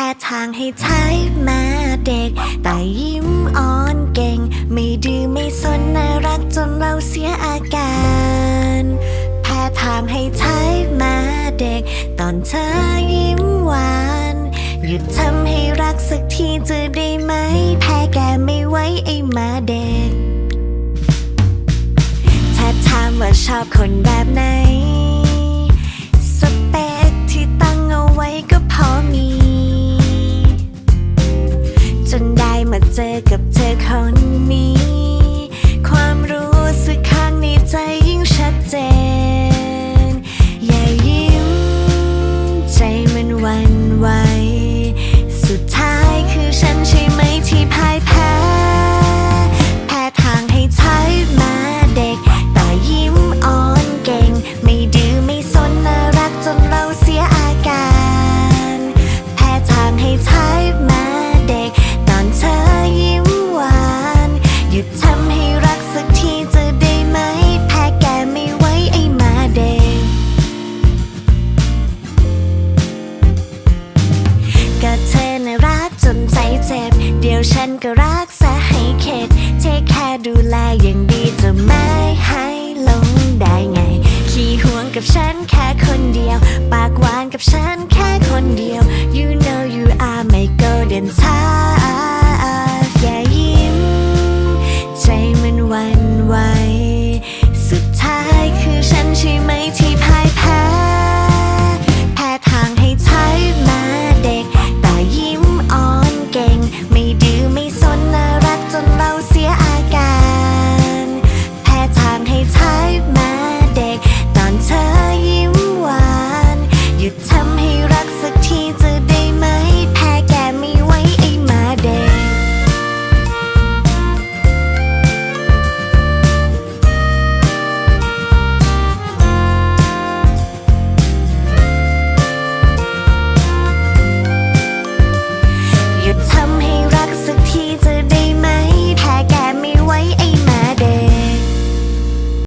พ้ทางให้ใช้มาเด็ก แต่ยิ้มอ่อนเก่ง ไม่ดื้อไม่สนน่ารักจนเราเสียอาการ แพ้ทางให้ใช้มาเด็ก ตอนเธอยิ้มหวานหยุดทำให้รักสักทีจะได้ไหม แพ้แกไม่ไหวไอ้มาเด็ก ถ้าถามว่าชอบคนแบบไหน ได้ ยวฉันก็รักษาให้เข็ดเทคแค่ดูแลอย่างดีจะไม่ให้ลงได้ไง ขี้ห่วงกับฉันแค่คนเดียว ปากหวานกับฉัน